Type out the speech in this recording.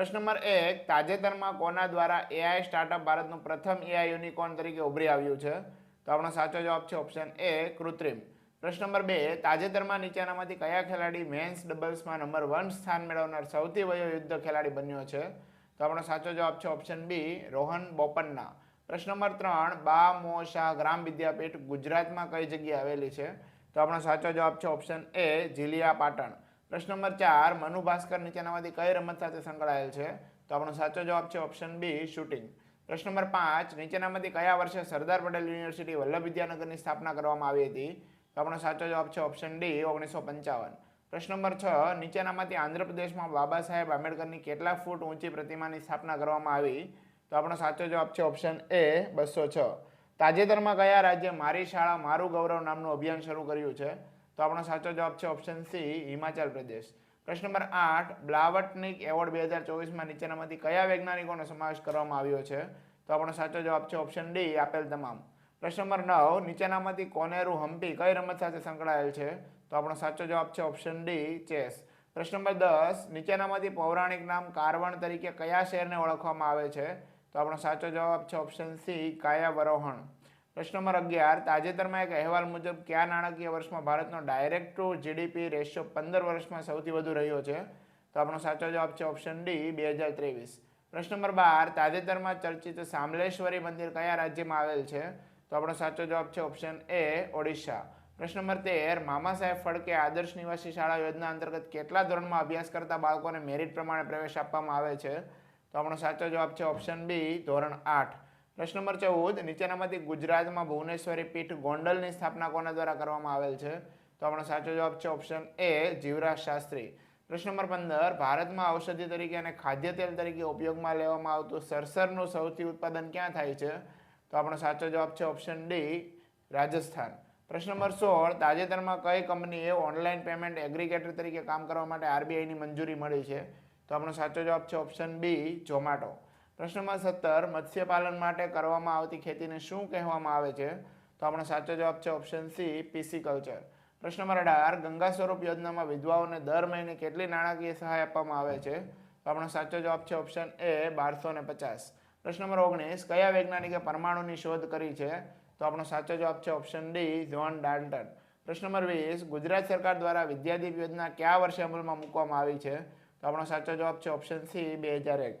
પ્રશ્ન નંબર એક, તાજેતરમાં કોના દ્વારા એઆઈ સ્ટાર્ટઅપ ભારતનું પ્રથમ એઆઈ યુનિકોર્ન તરીકે ઉભરી આવ્યું છે? તો આપણો સાચો જવાબ છે ઓપ્શન એ કૃત્રિમ. પ્રશ્ન નંબર બે, તાજેતરમાં નીચેનામાંથી કયા ખેલાડી મેન્સ ડબલ્સમાં નંબર વન સ્થાન મેળવનાર સૌથી વયો યુદ્ધ ખેલાડી બન્યો છે? તો આપણો સાચો જવાબ છે ઓપ્શન બી રોહન બોપન્ના. પ્રશ્ન નંબર ત્રણ, બા મો શાહ ગ્રામ વિદ્યાપીઠ ગુજરાતમાં કઈ જગ્યાએ આવેલી છે? તો આપણો સાચો જવાબ છે ઓપ્શન એ જીલિયા પાટણ. પ્રશ્ન નંબર ચાર, મનુ ભાસ્કર નીચેનામાંથી કઈ રમત સાથે સંકળાયેલ છે? તો આપણો સાચો જવાબ છે ઓપ્શન બી શૂટિંગ પ્રશ્ન નંબર પાંચ, નીચેનામાંથી કયા વર્ષે સરદાર પટેલ યુનિવર્સિટી વલ્લભ વિદ્યાનગરની સ્થાપના કરવામાં આવી હતી? તો આપણો સાચો જવાબ છે ઓપ્શન ડી ઓગણીસો પંચાવન. પ્રશ્ન નંબર છ, નીચેનામાંથી આંધ્રપ્રદેશમાં બાબા સાહેબ આંબેડકરની કેટલા ફૂટ ઊંચી પ્રતિમાની સ્થાપના કરવામાં આવી? તો આપણો સાચો જવાબ છે ઓપ્શન એ બસો છ. તાજેતરમાં કયા રાજ્ય મારી શાળા મારું ગૌરવ નામનું અભિયાન શરૂ કર્યું છે? તો આપણો સાચો જવાબ છે ઓપ્શન સી હિમાચલ પ્રદેશ. પ્રશ્ન નંબર આઠ, બ્લાવટનિક એવોર્ડ બે હજાર ચોવીસમાં નીચેનામાંથી કયા વૈજ્ઞાનિકોનો સમાવેશ કરવામાં આવ્યો છે? તો આપણો સાચો જવાબ છે ઓપ્શન ડી આપેલ તમામ. પ્રશ્ન નંબર નવ, નીચેનામાંથી કોનેરુ હમ્પી કઈ રમત સાથે સંકળાયેલ છે? તો આપણો સાચો જવાબ છે ઓપ્શન ડી ચેસ. પ્રશ્ન નંબર દસ, નીચેનામાંથી પૌરાણિક નામ કારવણ તરીકે કયા શહેરને ઓળખવામાં આવે છે? તો આપણો સાચો જવાબ છે ઓપ્શન સી કાયાવરોહણ. પ્રશ્ન નંબર અગિયાર, તાજેતરમાં એક અહેવાલ મુજબ કયા નાણાકીય વર્ષમાં ભારતનો ડાયરેક્ટ ટુ જીડીપી રેશિયો પંદર વર્ષમાં સૌથી વધુ રહ્યો છે? તો આપણો સાચો જવાબ છે ઓપ્શન ડી બે હજાર ત્રેવીસ. પ્રશ્ન નંબર બાર, તાજેતરમાં ચર્ચિત સામલેશ્વરી મંદિર કયા રાજ્યમાં આવેલ છે? તો આપણો સાચો જવાબ છે ઓપ્શન એ ઓડિશા. પ્રશ્ન નંબર તેર, મામા સાહેબ ફડકે આદર્શ નિવાસી શાળા યોજના અંતર્ગત કેટલા ધોરણમાં અભ્યાસ કરતા બાળકોને મેરિટ પ્રમાણે પ્રવેશ આપવામાં આવે છે? તો આપણો સાચો જવાબ છે ઓપ્શન બી ધોરણ આઠ. પ્રશ્ન નંબર ચૌદ, નીચેનામાંથી ગુજરાતમાં ભુવનેશ્વરી પીઠ ગોંડલની સ્થાપના કોના દ્વારા કરવામાં આવેલ છે? તો આપણો સાચો જવાબ છે ઓપ્શન એ, જીવરાજ શાસ્ત્રી. પ્રશ્ન નંબર પંદર, ભારતમાં ઔષધિ તરીકે અને ખાદ્ય તેલ તરીકે ઉપયોગમાં લેવામાં આવતું સરસરનું સૌથી ઉત્પાદન ક્યાં થાય છે? તો આપણો સાચો જવાબ છે ઓપ્શન ડી, રાજસ્થાન. પ્રશ્ન નંબર સોળ, તાજેતરમાં કઈ કંપનીએ ઓનલાઈન પેમેન્ટ એગ્રીગેટર તરીકે કામ કરવા માટે આરબીઆઈની મંજૂરી મળી છે? તો આપણો સાચો જવાબ છે ઓપ્શન બી, ઝોમેટો. પ્રશ્ન નંબર સત્તર, મત્સ્યપાલન માટે કરવામાં આવતી ખેતીને શું કહેવામાં આવે છે? તો આપણો સાચો જવાબ છે ઓપ્શન સી પીસીકલ્ચર પ્રશ્ન નંબર અઢાર, ગંગા સ્વરૂપ યોજનામાં વિધવાઓને દર મહિને કેટલી નાણાકીય સહાય આપવામાં આવે છે? તો આપણો સાચો જવાબ છે ઓપ્શન એ બારસો ને પચાસ. પ્રશ્ન નંબર ઓગણીસ, કયા વૈજ્ઞાનિકે પરમાણુની શોધ કરી છે? તો આપણો સાચો જવાબ છે ઓપ્શન ડી જ્હોન ડાલ્ટન પ્રશ્ન નંબર વીસ, ગુજરાત સરકાર દ્વારા વિદ્યાદીપ યોજના કયા વર્ષે અમલમાં મૂકવામાં આવી છે? તો આપણો સાચો જવાબ છે ઓપ્શન સી બે હજાર એક.